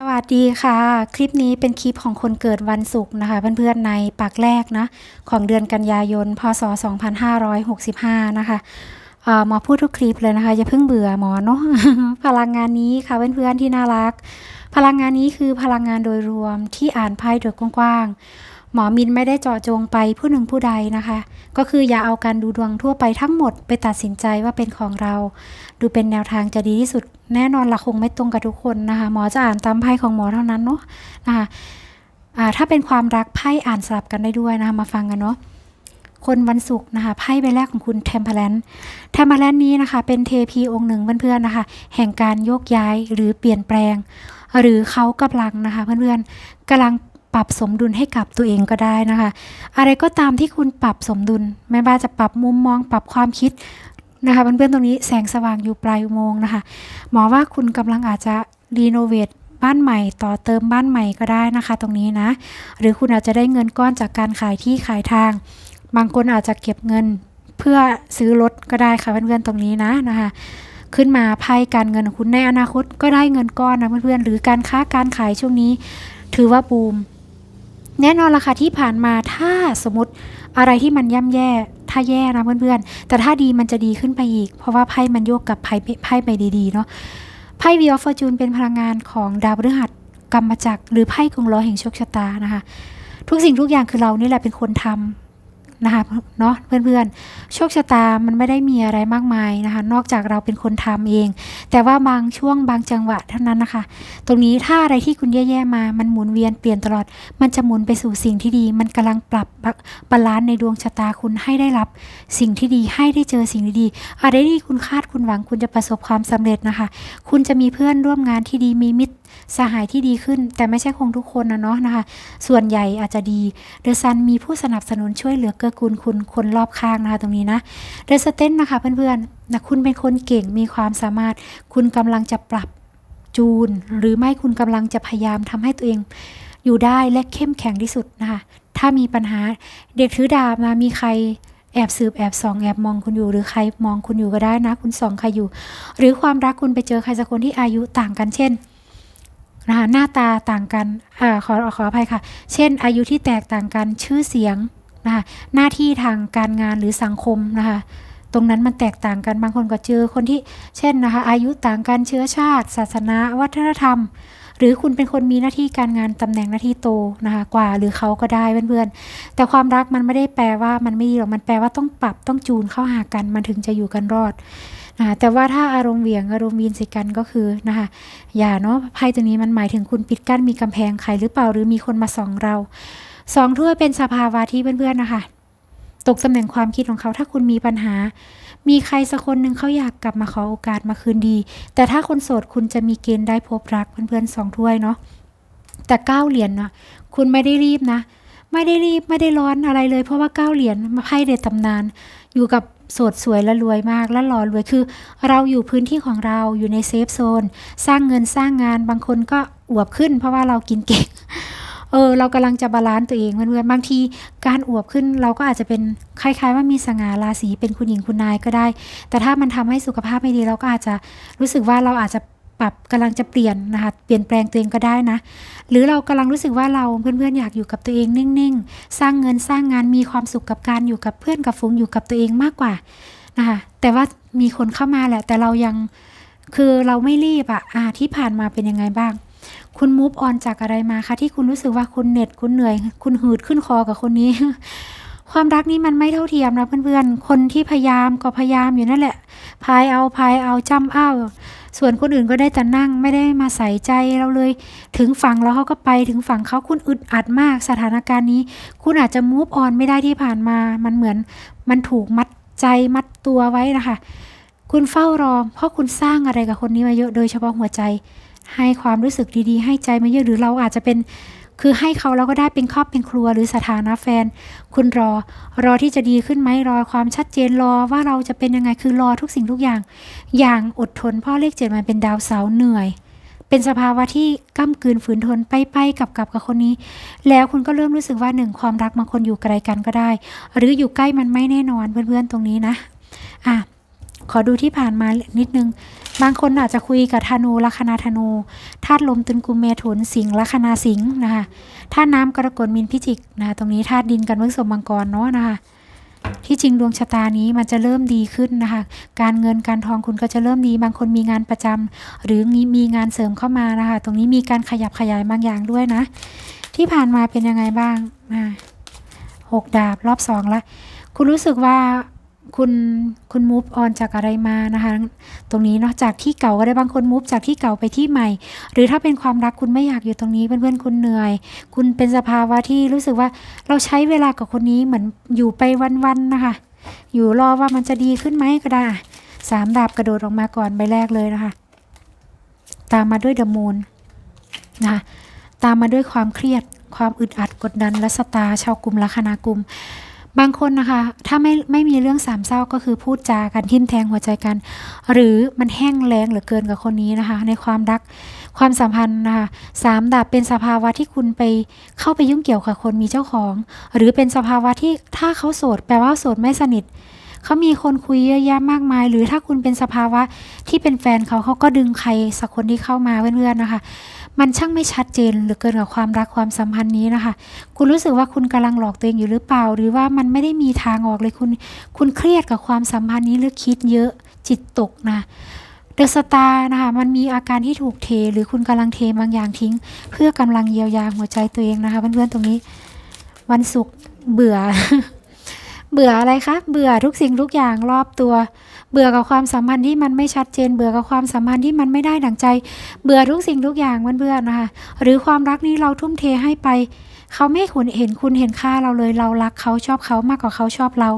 สวัสดีค่ะ คลิปนี้เป็นคลิปของคนเกิดวันศุกร์นะคะ เพื่อนๆในปากแรกนะ ของเดือนกันยายน พศ 2565 นะคะเอ่อหมอพูดทุกคลิปเลยนะคะ อย่าเพิ่งเบื่อหมอเนาะพลังงานนี้ค่ะเพื่อนๆที่น่ารัก พลังงานนี้คือพลังงานโดยรวมที่อ่านไพ่โดยกว้างๆ หมอมินไม่ได้เจาะจงไปผู้หนึ่งผู้ใดนะคะ ก็คืออย่าเอาการดูดวงทั่วไปทั้งหมดไปตัดสินใจว่าเป็นของเรา ดูเป็นแนวทางจะดีที่สุด แน่นอนละคงไม่ตรงกับทุกคนนะคะหมอจะอ่านตามไพ่ของหมอเท่านั้นเนาะนะคะถ้าเป็นความรักไพ่อ่านสลับกันได้ด้วยนะคะมาฟังกันเนาะคนวันศุกร์นะคะไพ่ใบแรกของคุณเทมเพลนเทมเพลนนี้นะคะ เป็นเทพีองค์หนึ่งเพื่อนๆนะคะ แห่งการโยกย้ายหรือเปลี่ยนแปลง หรือเขากำลังนะคะ เพื่อนๆกำลัง ปรับสมดุลให้กับตัวเองก็ได้นะคะ อะไรก็ตามที่คุณปรับสมดุล ไม่ว่าจะปรับมุมมอง ปรับความคิดนะคะเพื่อนๆตรงนี้แสงสว่างอยู่ปลายอุโมงค์นะคะ หมอว่าคุณกำลังอาจจะรีโนเวทบ้านใหม่ต่อเติมบ้านใหม่ก็ได้นะคะ ตรงนี้นะ หรือคุณอาจจะได้เงินก้อนจากการขายที่ขายทาง บางคนอาจจะเก็บเงินเพื่อซื้อรถก็ได้ค่ะเพื่อนๆตรงนี้นะนะคะขึ้นมาไพ่การเงินของคุณในอนาคตก็ได้เงินก้อนนะเพื่อนๆหรือการค้าการขายช่วงนี้ ถือว่าบูม แน่นอนละค่ะที่ผ่านมาถ้าสมมติอะไรที่มันย่ำแย่ ถ้าแย่นะเพื่อนๆ แต่ถ้าดีมันจะดีขึ้นไปอีก เพราะว่าไพ่มันโยกกับไพ่ไพ่ไปดีๆเนาะไพ่วีออฟฟอร์จูนเป็นพลังงานของดาวพฤหัสกรรมจักรหรือไพ่กงล้อแห่งโชคชะตานะคะ ทุกสิ่งทุกอย่างคือเรานี่แหละเป็นคนทำ นะคะเนาะเพื่อนๆ โชคชะตามันไม่ได้มีอะไรมากมายนะคะ นอกจากเราเป็นคนทำเอง แต่ว่าบางช่วงบางจังหวะเท่านั้นนะคะ ตรงนี้ถ้าอะไรที่คุณแย่ๆมา มันหมุนเวียนเปลี่ยนตลอด มันจะหมุนไปสู่สิ่งที่ดี มันกำลังปรับบาลานซ์ในดวงชะตาคุณให้ได้รับ สิ่งที่ดีให้ได้เจอสิ่งดีๆอะไรที่คุณคาดคุณหวังคุณจะประสบความสำเร็จนะคะ คุณจะมีเพื่อนร่วมงานที่ดีมีมิตร สหายที่ดีขึ้น แต่ไม่ใช่คงทุกคนนะเนาะนะคะ ส่วนใหญ่อาจจะดีเดอะซันมีผู้สนับสนุนช่วยเหลือเกื้อกูลคุณคนรอบข้างนะคะตรงนี้นะเดอะสเตนนะคะเพื่อนๆนะคุณเป็นคนเก่งมีความสามารถ คุณกำลังจะปรับจูน หรือไม่คุณกำลังจะพยายามทำให้ตัวเองอยู่ได้และเข้มแข็งที่สุดนะคะถ้ามีปัญหาเด็กถือดาบมามีใครแอบสืบแอบส่องแอบมองคุณอยู่หรือใครมองคุณอยู่ก็ได้นะ คุณส่องใครอยู่ หรือความรักคุณไปเจอใครสักคนที่อายุต่างกันเช่น นะคะหน้าตาต่างกันอขอขออภัยค่ะ เช่น อายุที่แตกต่างกันชื่อเสียงนะคะหน้าที่ทางการงานหรือสังคมนะคะตรงนั้นมันแตกต่างกันบางคนก็เจอคนที่เช่นนะคะอายุต่างกันเชื้อชาติ ศาสนา วัฒนธรรม หรือคุณเป็นคนมีหน้าที่การงานตำแหน่งหน้าที่โตนะคะกว่าหรือเขาก็ได้เพื่อนๆ แต่ความรักมันไม่ได้แปลว่ามันไม่ดีหรอกมันแปลว่าต้องปรับต้องจูนเข้าหากันมันถึงจะอยู่กันรอด นะแต่ว่าถ้าอารมณ์เหวี่ยงอารมณ์วีนใส่กันก็คือนะคะอย่าเนาะไพ่ตัวนี้มันหมายถึงคุณปิดกั้นมีกำแพงใครหรือเปล่าหรือมีคนมาส่องเราสองถ้วยเป็นสภาวะที่เพื่อนๆนะคะ ตกตำแหน่งความคิดของเขาถ้าคุณมีปัญหา มีใครสักคนหนึ่งเขาอยากกลับมาขอโอกาสมาคืนดี แต่ถ้าคนโสดคุณจะมีเกณฑ์ได้พบรักเพื่อนๆสองถ้วยเนาะแต่เก้าเหรียญนะคุณไม่ได้รีบนะ ไม่ได้รีบไม่ได้ร้อนอะไรเลย เพราะว่าเก้าเหรียญมาไพ่เด็ดตำนาน อยู่กับโสดสวยและรวยมากและหล่อรวยคือ เราอยู่พื้นที่ของเราอยู่ในเซฟโซน สร้างเงินสร้างงานบางคนก็อวบขึ้น เพราะว่าเรากินเก่งเออเรากำลังจะบาลานซ์ตัวเองเพื่อนๆบางทีการอวบขึ้นเราก็อาจจะเป็นคล้าย ๆ ว่ามีสง่าราศีเป็นคุณหญิงคุณนายก็ได้ แต่ถ้ามันทำให้สุขภาพไม่ดีเราก็อาจจะรู้สึกว่าเราอาจจะ ปรับกำลังจะเปลี่ยนนะคะเปลี่ยนแปลงตัวเองก็ได้นะ หรือเรากำลังรู้สึกว่าเราเพื่อนๆอยากอยู่กับตัวเองนิ่งๆ สร้างเงินสร้างงานมีความสุขกับการอยู่กับเพื่อนกับฝูงอยู่กับตัวเองมากกว่านะคะแต่ว่ามีคนเข้ามาแหละ แต่เรายังคือเราไม่รีบอะอะที่ผ่านมาเป็นยังไงบ้าง คุณมูฟออนจากอะไรมาคะที่คุณรู้สึกว่าคุณเหน็ดคุณเหนื่อย คุณหืดขึ้นคอกับคนนี้ ความรักนี้มันไม่เท่าเทียมนะเพื่อนๆคนที่พยายามก็พยายามอยู่นั่นแหละพายเอาพายเอาจำเอา ส่วนคนอื่นก็ได้แต่นั่งไม่ได้มาใส่ใจเราเลย ถึงฝั่งแล้วเขาก็ไปถึงฝั่งเขาคุณอึดอัดมาก สถานการณ์นี้ คุณอาจจะมูฟออนไม่ได้ที่ผ่านมา มันเหมือนมันถูกมัดใจมัดตัวไว้นะคะ คุณเฝ้ารอ เพราะคุณสร้างอะไรกับคนนี้มาเยอะโดยเฉพาะหัวใจ ให้ความรู้สึกดีๆ ให้ใจมาเยอะหรือเราอาจจะเป็นคือให้เขาแล้วก็ได้เป็นครอบเป็นครัวหรือสถานะแฟน คุณรอ รอที่จะดีขึ้นไหมรอความชัดเจนรอว่าเราจะเป็นยังไงคือรอทุกสิ่งทุกอย่าง อย่างอดทนพ่อเลขเจ็ดมันเป็นดาวเสาร์เหนื่อย เป็นสภาวะที่ก้ากืนฝืนทนไปไปกับกับกับคนนี้ แล้วคุณก็เริ่มรู้สึกว่าหนึ่งความรักบางคนอยู่ไกลกันก็ได้ หรืออยู่ใกล้มันไม่แน่นอนเพื่อนๆตรงนี้นะอะขอดูที่ผ่านมานิดนึง บางคนอาจจะคุยกับธนูลัคนาธนูธาตุลมตุลกุมเมถุนสิงลัคนาสิงห์นะคะธาตุน้ำกรกฎมินพิจิกนะคะตรงนี้ธาตุดินกันพฤษภมังกรเนาะนะคะที่จริงดวงชะตานี้มันจะเริ่มดีขึ้นนะคะ การเงินการทองคุณก็จะเริ่มดี บางคนมีงานประจำหรือมีมีงานเสริมเข้ามานะคะ ตรงนี้มีการขยับขยายบางอย่างด้วยนะ ที่ผ่านมาเป็นยังไงบ้างหกดาบรอบสองละ คุณรู้สึกว่า คุณคุณมูฟออนจากอะไรมานะคะ ตรงนี้เนาะจากที่เก่าก็ได้บางคนมูฟจากที่เก่าไปที่ใหม่ หรือถ้าเป็นความรักคุณไม่อยากอยู่ตรงนี้เพื่อนๆคุณเหนื่อย คุณเป็นสภาวะที่รู้สึกว่าเราใช้เวลากับคนนี้เหมือนอยู่ไปวันๆนะคะ อยู่รอว่ามันจะดีขึ้นไหมก็ได้สามดาบกระโดดออกมาก่อนใบแรกเลยนะคะ ตามมาด้วยเดอะมูนนะคะตามมาด้วยความเครียดความอึดอัดกดดันและสตาชาวกลุ่มลัคนากลุ่ม บางคนนะคะ ถ้าไม่ไม่มีเรื่องสามเศร้าก็คือพูดจากันทิ่มแทงหัวใจกัน หรือมันแห้งแล้งเหลือเกินกับคนนี้นะคะ ในความรักความสัมพันธ์นะคะสามดาบเป็นสภาวะที่คุณไปเข้าไปยุ่งเกี่ยวกับคนมีเจ้าของ หรือเป็นสภาวะที่ถ้าเขาโสดแปลว่าโสดไม่สนิทเขามีคนคุยเยอะแยะมากมาย หรือถ้าคุณเป็นสภาวะที่เป็นแฟนเขาเขาก็ดึงใครสักคนที่เข้ามาเพื่อนๆนะคะ มันช่างไม่ชัดเจนเหลือเกินกับความรักความสัมพันธ์นี้นะคะ คุณรู้สึกว่าคุณกำลังหลอกตัวเองอยู่หรือเปล่า หรือว่ามันไม่ได้มีทางออกเลยคุณ คุณเครียดกับความสัมพันธ์นี้หรือคิดเยอะจิตตกนะเดอะสตาร์นะคะมันมีอาการที่ถูกเท หรือคุณกำลังเทบางอย่างทิ้ง เพื่อกำลังเยียวยาหัวใจตัวเองนะคะเพื่อนๆตรงนี้ วันศุกร์เบื่อ เบื่ออะไรคะเบื่อทุกสิ่งทุกอย่างรอบตัว เบื่อกับความสัมพันธ์ที่มันไม่ชัดเจน เบื่อกับความสัมพันธ์ที่มันไม่ได้ดั่งใจ เบื่อทุกสิ่งทุกอย่างเพื่อนๆนะคะ หรือความรักนี้เราทุ่มเทให้ไป เขาไม่คุณเห็นคุณเห็นค่าเราเลย เรารักเขาชอบเขามากกว่าเขาชอบเรา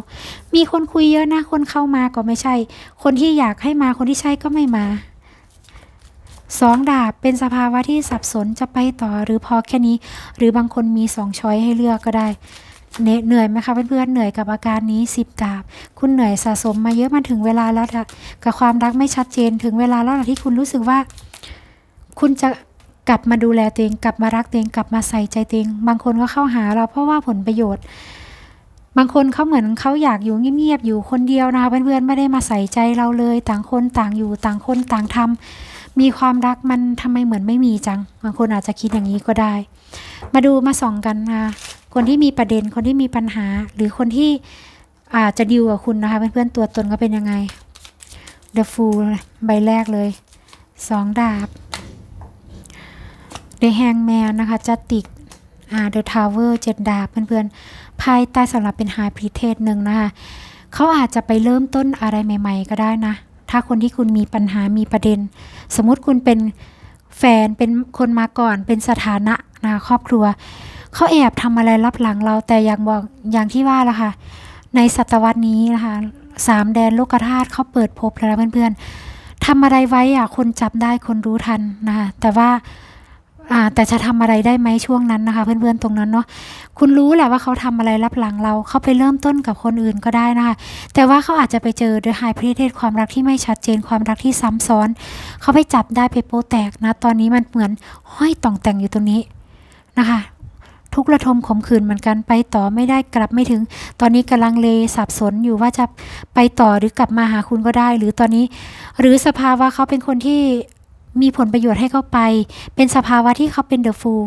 มีคนคุยเยอะนะ คนเข้ามาก็ไม่ใช่ คนที่อยากให้มา คนที่ใช่ก็ไม่มาสองดาบเป็นสภาวะที่สับสนจะไปต่อหรือพอแค่นี้ หรือบางคนมีสองช้อยให้เลือกก็ได้ เหนื่อยไหมคะเพื่อนๆเหนื่อยกับอาการนี้สิบดาบ คุณเหนื่อยสะสมมาเยอะมาถึงเวลาแล้วกับความรักไม่ชัดเจนถึงเวลาแล้วล่ะที่คุณรู้สึกว่า คุณจะกลับมาดูแลตัวเองกลับมารักตัวเองกลับมาใส่ใจตัวเองบางคนก็เข้าหาเราเพราะว่าผลประโยชน์ บางคนเขาเหมือนเขาอยากอยู่เงียบๆอยู่คนเดียวนะคะเพื่อนๆไม่ได้มาใส่ใจเราเลย ต่างคนต่างอยู่ต่างคนต่างทำมีความรักมันทำไมเหมือนไม่มีจัง บางคนอาจจะคิดอย่างนี้ก็ได้ มาดูมาส่องกันนะ คนที่มีประเด็นคนที่มีปัญหา หรือคนที่อาจจะดิวกับคุณนะคะเพื่อนๆตัวตนก็เป็นยังไง The Fool ใบแรกเลยสองดาบ The Hangman นะคะจัตติกอ่า The Tower เจ็ดดาบเพื่อนๆไพ่ใต้สำหรับเป็นไฮพรีเทสหนึ่งนะคะเขาอาจจะไปเริ่มต้นอะไรใหม่ ๆ ก็ได้นะ ถ้าคนที่คุณมีปัญหามีประเด็น สมมุติคุณเป็นแฟนเป็นคนมาก่อนเป็นสถานะนะครอบครัว เขาแอบทำอะไรรับหลังเรา แต่อย่างบอกอย่างที่ว่าละค่ะ ในศตวรรษนี้นะคะสามแดนโลกธาตุเขาเปิดพบแล้วนเพื่อนๆทำอะไรไว้อะคนจับได้คนรู้ทันนะคะแต่ว่าแต่จะทำอะไรได้ไหมช่วงนั้นนะคะ เพื่อนๆตรงนั้นเนาะคุณรู้แหละว่าเขาทำอะไรรับหลังเราเขาไปเริ่มต้นกับคนอื่นก็ได้นะคะ แต่ว่าเขาอาจจะไปเจอ The High Priestess ความรักที่ไม่ชัดเจนความรักที่ซ้ำซ้อน เขาไปจับได้ไปโป๊แตกนะ ตอนนี้มันเหมือนห้อยต่องแต่งอยู่ตรงนี้นะคะ ทุกข์ระทมขมขื่นเหมือนกันไปต่อไม่ได้กลับไม่ถึง ตอนนี้กำลังเลสับสนอยู่ว่าจะไปต่อหรือกลับมาหาคุณก็ได้ หรือตอนนี้ หรือสภาวะเขาเป็นคนที่มีผลประโยชน์ให้เขาไป เป็นสภาวะที่เขาเป็นเดอะฟูล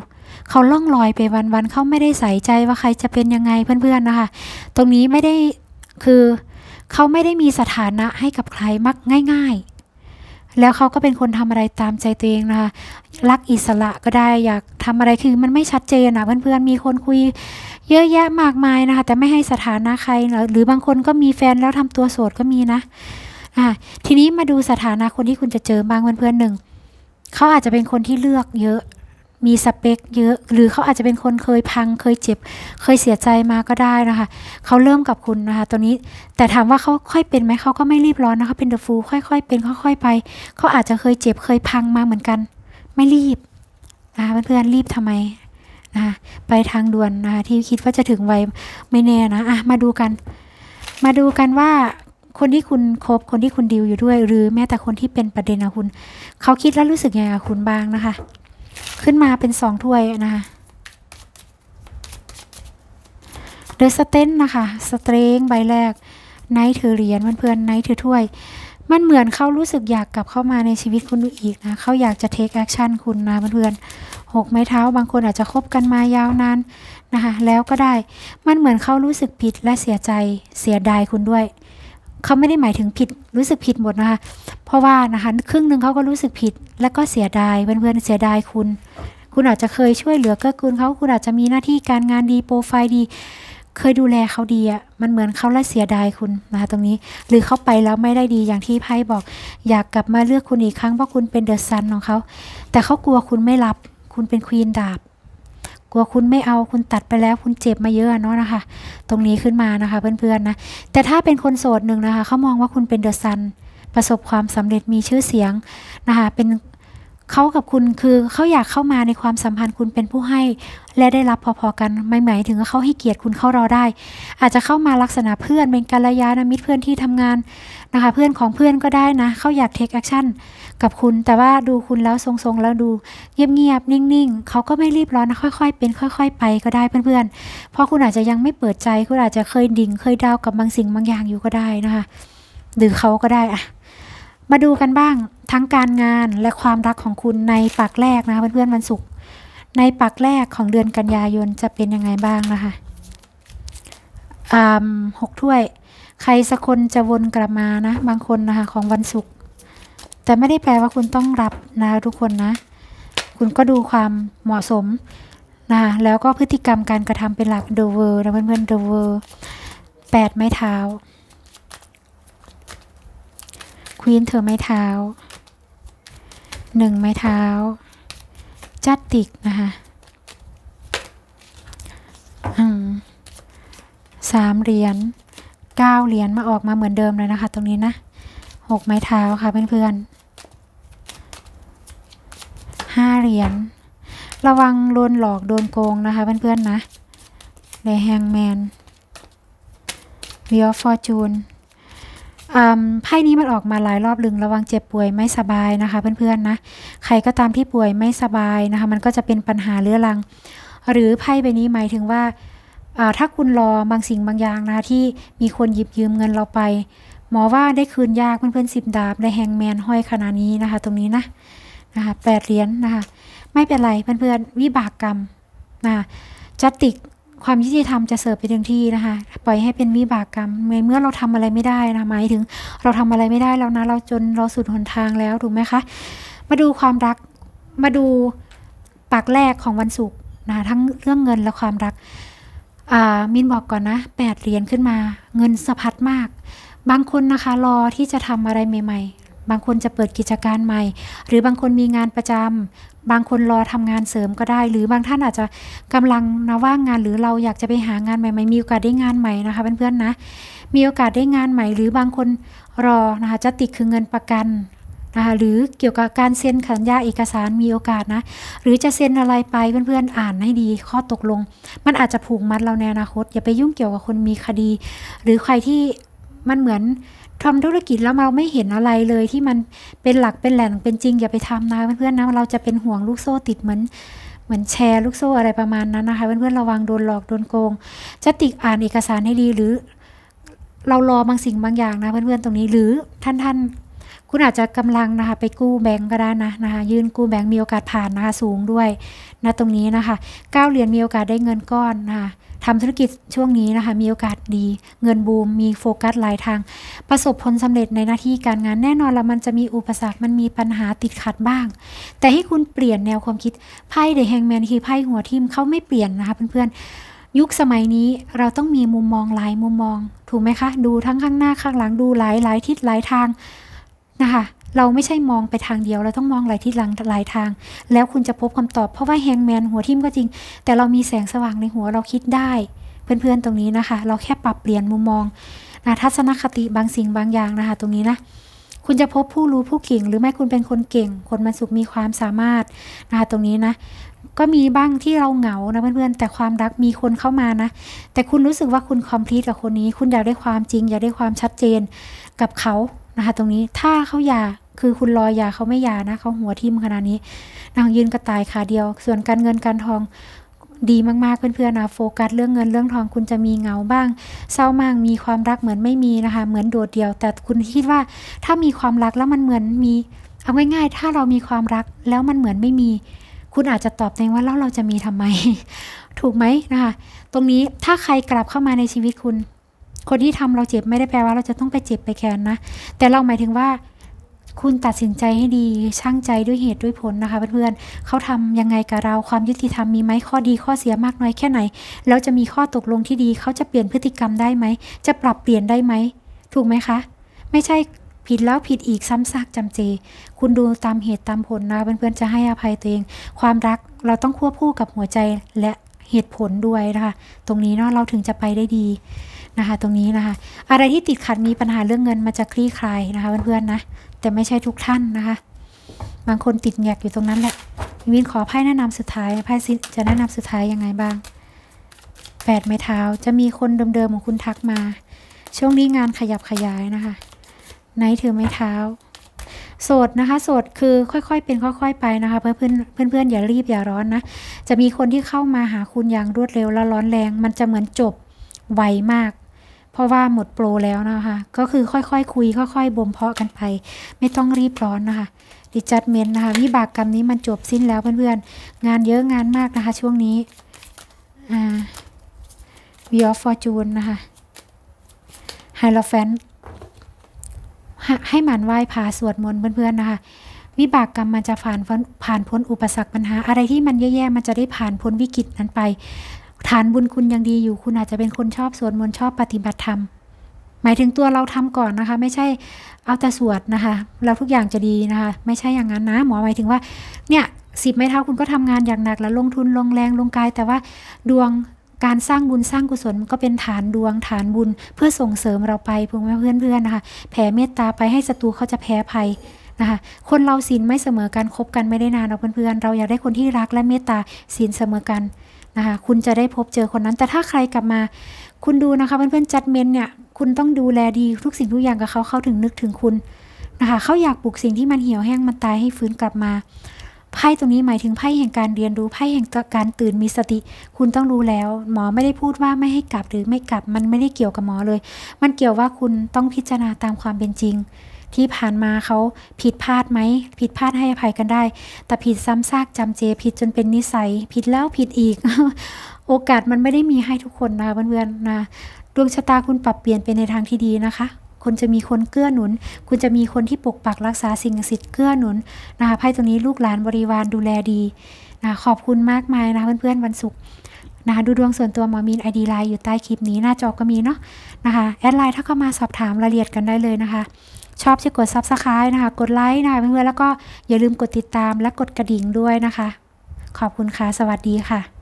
เขาล่องลอยไปวันๆเขาไม่ได้ใส่ใจว่าใครจะเป็นยังไงเพื่อนๆนะคะ ตรงนี้ไม่ได้คือเขาไม่ได้มีสถานะให้กับใครมักง่าย ๆ แล้วเขาก็เป็นคนทำอะไรตามใจตัวเองนะคะ รักอิสระก็ได้อยากทำอะไรคือมันไม่ชัดเจนนะเพื่อนๆ มีคนคุยเยอะแยะมากมายนะคะ แต่ไม่ให้สถานะใคร หรือบางคนก็มีแฟนแล้วทำตัวโสดก็มีนะอ่าทีนี้มาดูสถานะคนที่คุณจะเจอบ้างเพื่อนๆหนึ่งเขาอาจจะเป็นคนที่เลือกเยอะ มีสเปคเยอะ หรือเขาอาจจะเป็นคนเคยพัง เคยเจ็บ เคยเสียใจมาก็ได้นะคะ เขาเริ่มกับคุณนะคะตัวนี้ แต่ถามว่าเขาค่อยเป็นไหมเขาก็ไม่รีบร้อนนะคะ เป็นเดอะฟูค่อย ๆ เป็นค่อย ๆ ไป เขาอาจจะเคยเจ็บ เคยพังมาเหมือนกัน ไม่รีบนะคะเพื่อนๆรีบทำไมนะะไปทางด่วนนะคะที่คิดว่าจะถึงไวไม่แน่นะอะมาดูกัน มาดูกันว่าคนที่คุณคบคนที่คุณดีลอยู่ด้วย หรือแม้แต่คนที่เป็นประเด็นกับคุณ เขาคิดแล้วรู้สึกยังไงกับคุณบ้างนะคะ ขึ้นมาเป็นสองถ้วยนะคะเดอะสเตนนะคะสเตรงใบแรกไนท์ถือเหรียญเพื่อนๆไนท์ถือถ้วย มันเหมือนเขารู้สึกอยากกลับเข้ามาในชีวิตคุณอีกนะเขาอยากจะเทคแอคชั่นคุณนะเพื่อนๆหกไม้เท้าบางคนอาจจะคบกันมายาวนานนะคะแล้วก็ได้มันเหมือนเขารู้สึกผิดและเสียใจเสียดายคุณด้วย เขาไม่ได้หมายถึงผิดรู้สึกผิดหมดนะคะ เพราะว่านะคะครึ่งหนึ่งเขาก็รู้สึกผิด แล้วก็เสียดายเพื่อนๆเสียดายคุณ คุณอาจจะเคยช่วยเหลือเกื้อกูลเขาคุณอาจจะมีหน้าที่การงานดีโปรไฟล์ดี เคยดูแลเขาดีอะมันเหมือนเขาละเสียดายคุณนะคะตรงนี้ หรือเขาไปแล้วไม่ได้ดีอย่างที่ไพ่บอก อยากกลับมาเลือกคุณอีกครั้งเพราะคุณเป็นเดอะซันของเขาแต่เขากลัวคุณไม่รับ คุณเป็นควีนดาบ กลัวคุณไม่เอาคุณตัดไปแล้วคุณเจ็บมาเยอะเนาะนะคะ ตรงนี้ขึ้นมานะคะเพื่อนๆนะ แต่ถ้าเป็นคนโสดหนึ่งนะคะเขามองว่าคุณเป็นเดอะซันประสบความสำเร็จมีชื่อเสียงนะคะเป็น เขากับคุณคือเขาอยากเข้ามาในความสัมพันธ์คุณเป็นผู้ให้ และได้รับพอๆกันไม่หมายถึงว่าเขาให้เกียรติคุณเข้ารอได้ อาจจะเข้ามาลักษณะเพื่อนเป็นกัลยาณมิตรเพื่อนที่ทำงานนะคะ เพื่อนของเพื่อนก็ได้นะเขาอยากเทคแอคชั่นกับคุณ แต่ว่าดูคุณแล้วทรงๆ แล้วดูเงียบๆนิ่งๆเขาก็ไม่รีบร้อนนะค่อยๆ เป็น ค่อย ๆ ไปก็ได้เพื่อนๆ เพราะคุณอาจจะยังไม่เปิดใจคุณอาจจะเคยดิ่งเคยดาวกับบางสิ่งบางอย่างอยู่ก็ได้นะคะหรือเขาก็ได้อะมาดูกันบ้าง ทั้งการงานและความรักของคุณในปักแรกนะคะเพื่อนๆวันศุกร์ในปักแรกของเดือนกันยายนจะเป็นยังไงบ้างนะคะหกถ้วย ใครสักคนจะวนกลับมานะบางคนนะคะของวันศุกร์แต่ไม่ได้แปลว่าคุณต้องรับนะทุกคนนะ คุณก็ดูความเหมาะสมนะคะแล้วก็พฤติกรรมการกระทำเป็นหลักเดเวอร์นะเพื่อนๆเดเวอร์แปดไม้เท้าควีนเธอไม้เท้า หนึ่งไม้เท้า จัดติกนะคะสามเหรียญเก้าเหรียญมาออกมาเหมือนเดิมเลยนะคะ ตรงนี้นะหกไม้เท้าค่ะเพื่อนๆห้าเหรียญระวังโดนหลอกโดนโกงนะคะเพื่อนๆนะในแฮงแมนวิออฟฟอร์จูน ไพ่นี้มันออกมาหลายรอบลึงระวังเจ็บป่วยไม่สบายนะคะ เพื่อนๆนะ ใครก็ตามที่ป่วยไม่สบายนะคะ มันก็จะเป็นปัญหาเรื้อรัง หรือไพ่ใบนี้หมายถึงว่าถ้าคุณรอบางสิ่งบางอย่างนะที่มีคนหยิบยืมเงินเราไป หมอว่าได้คืนยากเพื่อนๆสิบดาบได้แฮงแมนห้อยขนาดนี้นะคะ ตรงนี้นะนะคะแปดเหรียญนะคะ ไม่เป็นไรเพื่อนๆวิบากกรรมนะจัติก ความยุติธรรมจะเสิร์ฟไปถึงที่นะคะ ปล่อยให้เป็นวิบากกรรมเมื่อเราทำอะไรไม่ได้นะหมายถึงเราทำอะไรไม่ได้แล้วนะ เราจนเราสุดหนทางแล้วถูกไหมคะ มาดูความรักมาดูปากแรกของวันศุกร์นะทั้งเรื่องเงินและความรักอ่ามินบอกก่อนนะแปดเหรียญขึ้นมา เงินสะพัดมาก บางคนนะคะรอที่จะทำอะไรใหม่ ๆ บางคนจะเปิดกิจการใหม่ หรือบางคนมีงานประจำบางคนรอทำงานเสริมก็ได้ หรือบางท่านอาจจะกำลังนะว่างงาน หรือเราอยากจะไปหางานใหม่ๆมีโอกาสได้งานใหม่นะคะเพื่อนๆนะ มีโอกาสได้งานใหม่ หรือบางคนรอนะคะจะติดคือเงินประกันนะคะหรือเกี่ยวกับการเซ็นสัญญาเอกสารมีโอกาสนะ หรือจะเซ็นอะไรไปเพื่อนๆอ่านให้ดีข้อตกลง มันอาจจะผูกมัดเราในอนาคต อย่าไปยุ่งเกี่ยวกับคนมีคดี หรือใครที่มันเหมือน ทำธุรกิจแล้วเราไม่เห็นอะไรเลยที่มันเป็นหลักเป็นแหล่งเป็นจริงอย่าไปทำนะเพื่อนๆนะเราจะเป็นห่วงลูกโซ่ติดเหมือนเหมือนแชร์ลูกโซ่อะไรประมาณนั้นนะคะเพื่อนๆระวังโดนหลอกโดนโกงจะติกอ่านเอกสารให้ดีหรือ เรารอบางสิ่งบางอย่างนะเพื่อนๆตรงนี้หรือท่านท่านๆคุณอาจจะกำลังนะคะไปกู้แบงก์ก็ได้นะนะคะยื่นกู้แบงก์มีโอกาสผ่านนะคะสูงด้วยนะตรงนี้นะคะเก้าเหรียญมีโอกาสได้เงินก้อนนะคะ ทำธุรกิจช่วงนี้นะคะ มีโอกาสดี เงินบูม มีโฟกัสหลายทาง ประสบผลสำเร็จในหน้าที่การงานแน่นอนแล้วมันจะมีอุปสรรค มันมีปัญหาติดขัดบ้าง แต่ให้คุณเปลี่ยนแนวความคิด ไพ่เดอะแฮงแมนคือไพ่หัวทิมเขาไม่เปลี่ยนนะคะเพื่อนๆ ยุคสมัยนี้เราต้องมีมุมมองหลายมุมมอง ถูกไหมคะ ดูทั้งข้างหน้าข้างหลัง ดูหลายหลายทิศหลายทางนะคะ เราไม่ใช่มองไปทางเดียว เราต้องมองหลายทิศหลังหลายทาง แล้วคุณจะพบคำตอบเพราะว่าแฮงแมนหัวทิมก็จริง แต่เรามีแสงสว่างในหัวเราคิดได้ เพื่อนๆตรงนี้นะคะ เราแค่ปรับเปลี่ยนมุมมองนะทัศนคติบางสิ่งบางอย่างนะคะ ตรงนี้นะคุณจะพบผู้รู้ผู้เก่ง หรือไม่คุณเป็นคนเก่ง คนมันสุขมีความสามารถนะคะตรงนี้นะก็มีบ้างที่เราเหงานะเพื่อนๆแต่ความรักมีคนเข้ามานะ แต่คุณรู้สึกว่าคุณคอมพลีทกับคนนี้ คุณอยากได้ความจริง อยากได้ความชัดเจนกับเขานะคะ ตรงนี้ถ้าเขาหย่า คือคุณรอยาเขาไม่ย่านะเขาหัวทิ่มขนาดนี้ นางยืนกระต่ายขาเดียว ส่วนการเงินการทองดีมากๆเพื่อนๆนะโฟกัสเรื่องเงินเรื่องทองคุณจะมีเงาบ้าง เศร้ามากมีความรักเหมือนไม่มีนะคะ เหมือนโดดเดี่ยว แต่คุณคิดว่าถ้ามีความรักแล้วมันเหมือนมีเอาง่ายๆ ถ้าเรามีความรักแล้วมันเหมือนไม่มี คุณอาจจะตอบตัวเองว่าแล้วเราจะมีทำไม ถูกไหมนะคะ ตรงนี้ถ้าใครกลับเข้ามาในชีวิตคุณ คนที่ทำเราเจ็บไม่ได้แปลว่าเราจะต้องไปเจ็บไปแค้นนะ แต่เราหมายถึงว่า คุณตัดสินใจให้ดีช่างใจด้วยเหตุด้วยผลนะคะเพื่อนๆเขาทำยังไงกับเราความยุติธรรมมีไหมข้อดีข้อเสียมากน้อยแค่ไหน แล้วจะมีข้อตกลงที่ดีเขาจะเปลี่ยนพฤติกรรมได้ไหม จะปรับเปลี่ยนได้ไหม ถูกไหมคะ ไม่ใช่ผิดแล้วผิดอีกซ้ำซากจำเจ คุณดูตามเหตุตามผลนะเพื่อนๆจะให้อภัยตัวเอง ความรักเราต้องควบคู่กับหัวใจและเหตุผลด้วยนะคะ ตรงนี้เนาะเราถึงจะไปได้ดีนะคะ ตรงนี้นะคะ อะไรที่ติดขัดมีปัญหาเรื่องเงินมันจะคลี่คลายนะคะเพื่อนๆนะ แต่ไม่ใช่ทุกท่านนะคะ บางคนติดแงกอยู่ตรงนั้นแหละวินขอไพ่แนะนำสุดท้ายไพ่จะแนะนำสุดท้ายยังไงบ้างแปดไม้เท้าจะมีคนเดิมๆของคุณทักมา ช่วงนี้งานขยับขยายนะคะไนถือไม้เท้า โสดนะคะ โสดคือค่อยๆเป็นค่อย ๆ ไปนะคะ เพื่อนเพื่อนเพื่อนๆอย่ารีบอย่าร้อนนะ จะมีคนที่เข้ามาหาคุณอย่างรวดเร็วและร้อนแรง มันจะเหมือนจบไวมาก เพราะว่าหมดโปรแล้วนะคะ ก็คือค่อยๆคคุย ค่อยๆบ่มเพาะกันไป ไม่ต้องรีบร้อนนะคะดิจัดเมนนะคะวิบากกรรมนี้มันจบสิ้นแล้วเพื่อนๆ งานเยอะงานมากนะคะ ช่วงนี้อ่า v ีออฟฟอร์จูนนะคะไฮโลแฟนให้หมันไหว้พาสวดมนต์เพื่อนๆนะคะ วิบากกรรมมันจะผ่านผ่านพ้นอุปสรรคปัญหา อะไรที่มันแย่ๆมันจะได้ผ่านพ้นวิกฤตนั้นไป ฐานบุญคุณยังดีอยู่ คุณอาจจะเป็นคนชอบสวดมนต์ชอบปฏิบัติธรรม หมายถึงตัวเราทำก่อนนะคะ ไม่ใช่เอาแต่สวดนะคะแล้วทุกอย่างจะดีนะคะ ไม่ใช่อย่างนั้นนะ หมอหมายถึงว่า เนี่ยสิบไม้เท้าคุณก็ทำงานอย่างหนักแล้วลงทุนลงแรงลงกาย แต่ว่าดวงการสร้างบุญสร้างกุศลมันก็เป็นฐานดวงฐานบุญเพื่อส่งเสริมเราไปเพื่อนเพื่อนๆนะคะแผ่เมตตาไปให้ศัตรูเขาจะแพ้ภัยนะคะคนเราศีลไม่เสมอกันคบกันไม่ได้นานเราเพื่อนๆเราอยากได้คนที่รักและเมตตาศีลเสมอกัน นะคะคุณจะได้พบเจอคนนั้น แต่ถ้าใครกลับมา คุณดูนะคะเพื่อนๆจัดเมนเนี่ยคุณต้องดูแลดีทุกสิ่งทุกอย่างกับเขาเขาถึงนึกถึงคุณนะคะเขาอยากปลูกสิ่งที่มันเหี่ยวแห้งมันตายให้ฟื้นกลับมาไพ่ตรงนี้หมายถึงไพ่แห่งการเรียนรู้ไพ่แห่งการตื่นมีสติ คุณต้องรู้แล้ว หมอไม่ได้พูดว่าไม่ให้กลับหรือไม่กลับมันไม่ได้เกี่ยวกับหมอเลย มันเกี่ยวว่าคุณต้องพิจารณาตามความเป็นจริง ที่ผ่านมาเขาผิดพลาดไหมผิดพลาดให้อภัยกันได้ แต่ผิดซ้ำซากจำเจผิดจนเป็นนิสัย ผิดแล้วผิดอีก โอกาสมันไม่ได้มีให้ทุกคนนะเพื่อนๆนะดวงชะตาคุณปรับเปลี่ยนไปในทางที่ดีนะคะคุณจะมีคนเกื้อหนุน คุณจะมีคนที่ปกปักรักษาสิ่งศักดิ์สิทธิ์เกื้อหนุนนะคะไพ่ตรงนี้ลูกหลานบริวารดูแลดีนะขอบคุณมากมายนะเพื่อนๆวันศุกร์นะคะดูดวงส่วนตัวหมอมีนไอดีไลน์อยู่ใต้คลิปนี้หน้าจอก็มีเนาะนะคะแอดไลน์ถ้าเข้ามาสอบถามรายละเอียดกันได้เลยนะคะ ชอบช่วยกด Subscribe นะคะ กดไลค์นะคะเพื่อนๆแล้วก็อย่าลืมกดติดตามและกดกระดิ่งด้วยนะคะ ขอบคุณค่ะ สวัสดีค่ะ